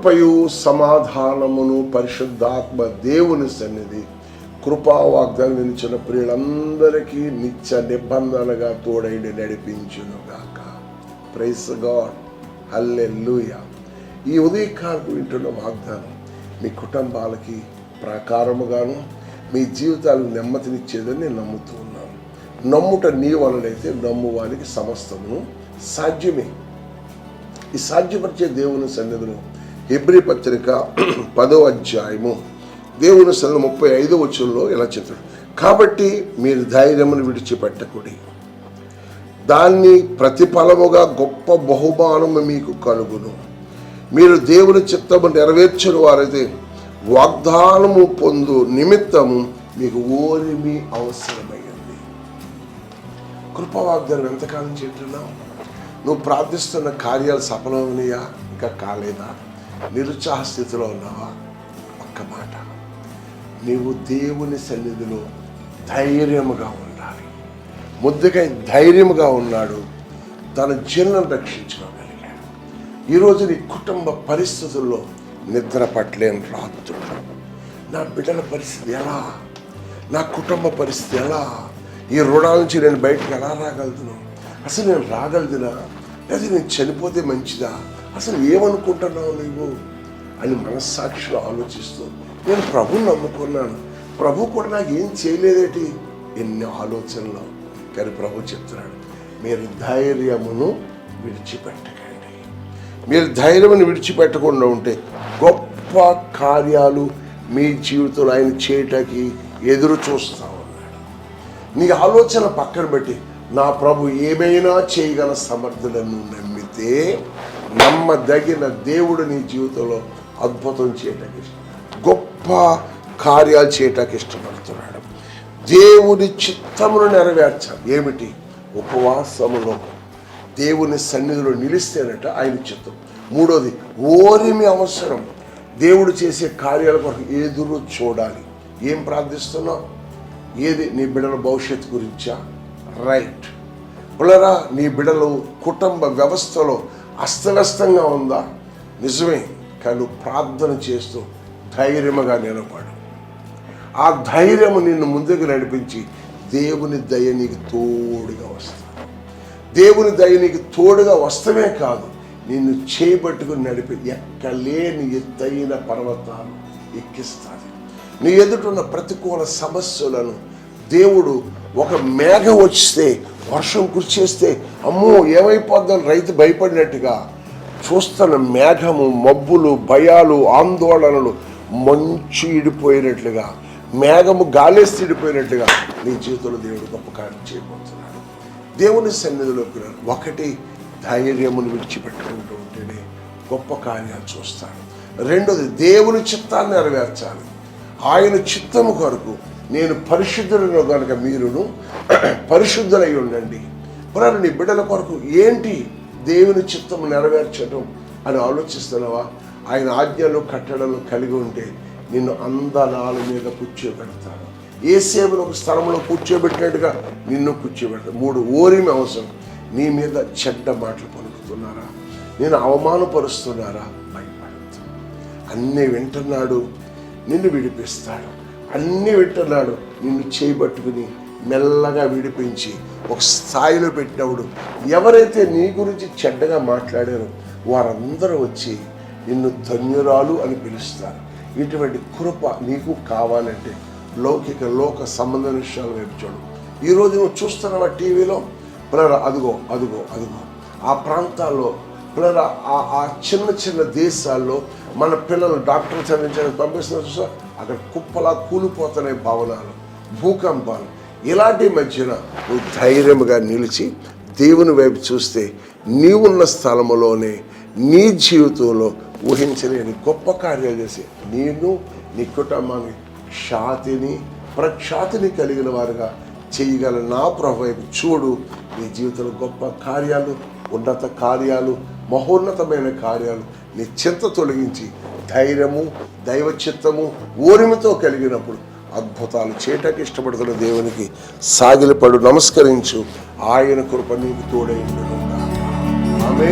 కృపయు సమాధానమును పరిశుద్ధాత్మ దేవుని సన్నిధి. కృపా వాగ్దానం నిలిచిన ప్రియులందరికీ నిత్య నిబంధనగా తోడైండి నడిపించునుగాక. ప్రైస్ గాడ్ హల్లెలూయ ఈ ఉదయకాలకు వింటున్న వాగ్దానం మీ కుటుంబాలకి ప్రాకారముగాను మీ జీవితాలు నెమ్మదినిచ్చేదని నేను నమ్ముతూ ఉన్నాను. నమ్ముట నీ వలనైతే నమ్మువానికి సమస్తము సాధ్యమే. ఈ సాధ్యపరిచే దేవుని సన్నిధిలో హెబ్రి పత్రిక పదో అధ్యాయము. దేవుని సన్నిధి ముప్పై ఐదో వచ్చంలో ఇలా చెప్తాడు. కాబట్టి మీరు ధైర్యమును విడిచిపెట్టకుడి. దాన్ని ప్రతిఫలముగా గొప్ప బహుమానము మీకు కలుగును. మీరు దేవుని చిత్తము నెరవేర్చిన వారైతే వాగ్దానము పొందు నిమిత్తము మీకు ఓరిమి అవసరమైంది. కృప వాగ్దానం ఎంతకాలం చేస్తున్నావు? నువ్వు ప్రార్థిస్తున్న కార్యాలు సఫలమవునయా ఇంకా కాలేదా? నిరుత్సాహ స్థితిలో ఉన్నావా? ఒక్క మాట. నీవు దేవుని సన్నిధిలో ధైర్యముగా ఉండాలి. ముద్దుకై ధైర్యముగా ఉన్నాడు తన జన్లను రక్షించుకోగలిగాడు. ఈరోజు నీ కుటుంబ పరిస్థితుల్లో నిద్ర పట్టలేని రాత్రులు. నా బిడ్డల పరిస్థితి ఎలా? నా కుటుంబ పరిస్థితి ఎలా? ఈ రుణాల నుంచి నేను బయటకు ఎలా రాగలుగుతున్నాను అసలు నేను రాగలుగునా లేదా నేను చనిపోతే మంచిదా? అసలు ఏమనుకుంటున్నావు నువ్వు అని మనస్సాక్షిలో ఆలోచిస్తూ నేను ప్రభుని నమ్ముకున్నాను. ప్రభు కూడా నాకు ఏం చేయలేదేటి? ఎన్ని ఆలోచనలు. కానీ ప్రభు చెప్తున్నాడు మీరు ధైర్యమును విడిచిపెట్టకండి. మీరు ధైర్యమును విడిచిపెట్టకుండా ఉంటే గొప్ప కార్యాలు మీ జీవితంలో ఆయన చేయటానికి ఎదురు చూస్తా ఉన్నాడు. నీ ఆలోచన పక్కన పెట్టి నా ప్రభు ఏమైనా చేయగల సమర్థులను నమ్మితే నమ్మదగిన దేవుడు నీ జీవితంలో అద్భుతం చేయటానికి ఇష్టం గొప్ప కార్యాలు చేయటానికి ఇష్టపడుతున్నాడు. దేవుని చిత్తమును నెరవేర్చాలి. ఏమిటి? ఉపవాసములో. దేవుని సన్నిధిలో నిలిస్తేనట ఆయన చిత్తం. మూడోది ఓరిమి అవసరం. దేవుడు చేసే కార్యాల కొరకు ఎదురు చూడాలి. ఏం ప్రార్థిస్తున్నావు? ఏది? నీ బిడ్డల భవిష్యత్తు గురించా? రైట్. పులరా నీ బిడ్డలు కుటుంబ వ్యవస్థలో అస్తవ్యస్తంగా ఉందా? నిజమే కానీ నువ్వు ప్రార్థన చేస్తూ ధైర్యముగా నిలబడు. ఆ ధైర్యము నిన్ను ముందుకు నడిపించి దేవుని దయ నీకు తోడుగా వస్తుంది. దేవుని దయ నీకు తోడుగా వస్తమే కాదు నిన్ను చేపట్టుకుని నడిపి ఎక్కలేని ఎత్తైన పర్వతాలు ఎక్కిస్తుంది నీ ఎదుటిన్న ప్రతికూల సమస్యలను దేవుడు ఒక మేఘం వస్తే వర్షం కురిచేస్తే అమ్మో ఏమైపోద్దని రైతు భయపడినట్టుగా చూస్తున్న మేఘము మబ్బులు భయాలు ఆందోళనలు మంచు ఇడిపోయినట్లుగా మేఘము గాలేసి ఇడిపోయినట్లుగా నీ జీవితంలో దేవుడు గొప్ప కార్యం చేయబోతున్నాడు. దేవుని సన్నిధిలోకి ఒకటి ధైర్యమును విడిచిపెట్టుకుంటూ ఉంటేనే గొప్ప కార్యాలు చూస్తాడు. రెండోది దేవుని చిత్తాన్ని నెరవేర్చాలి. ఆయన చిత్తము కొరకు నేను పరిశుద్ధులను కనుక మీరును పరిశుద్ధులై ఉండండి. మరి నీ బిడ్డల కొరకు ఏంటి దేవుని చిత్తము నెరవేర్చడం అని ఆలోచిస్తున్నావా? ఆయన ఆజ్ఞలు కట్టడలు కలిగి ఉంటే నిన్ను అందనాల మీద కూర్చోబెడతాను ఏ సేవలు ఒక స్థలంలో కూర్చోబెట్టినట్టుగా నిన్ను కూర్చోబెడతాను మూడు ఓరిమి అవసరం నీ మీద చెడ్డ మాటలు పలుకుతున్నారా? నేను అవమానపరుస్తున్నారా? భయపడద్దు. అన్నీ వింటున్నాడు. నిన్ను విడిపిస్తాడు. అన్నీ వింటున్నాడు. నిన్ను చేయబట్టుకుని మెల్లగా విడిపించి ఒక స్థాయిలో పెట్టినప్పుడు ఎవరైతే నీ గురించి చెడ్డగా మాట్లాడారో వారందరూ వచ్చి నిన్ను ధన్యురాలు అని పిలుస్తారు. ఇటువంటి కృప నీకు కావాలంటే లౌకిక లోక సంబంధ విషయాలు వైపు చూడు. ఈరోజు నువ్వు చూస్తున్నావా టీవీలో? పిల్లరా అదిగో అదిగో అదిగో. ఆ ప్రాంతాల్లో పిల్లరా ఆ ఆ చిన్న చిన్న దేశాల్లో మన పిల్లలు డాక్టర్ చదివించడానికి పంపిస్తున్నారు చూసా అక్కడ కుప్పలా కూలిపోతున్నాయి భవనాలు భూకంపాలు. ఇలాంటి మధ్యన నువ్వు ధైర్యంగా నిలిచి దేవుని వైపు చూస్తే నీవున్న స్థలంలోనే నీ జీవితంలో ఊహించలేని గొప్ప కార్యాలు చేసి నేను నీ కుటుంబాన్ని ఖ్యాతిని ప్రఖ్యాతిని కలిగిన వారుగా చేయగల నా ప్రభు వైపు చూడు. నీ జీవితంలో గొప్ప కార్యాలు ఉన్నత కార్యాలు మహోన్నతమైన కార్యాలు నీ చింత తొలగించి ధైర్యము దైవ చిత్తము ఓరిమితో కలిగినప్పుడు అద్భుతాలు చేయటానికి ఇష్టపడుతున్న దేవునికి సాగిలపడు నమస్కరించు. ఆయన కృప నీకు తోడైండు ఆమె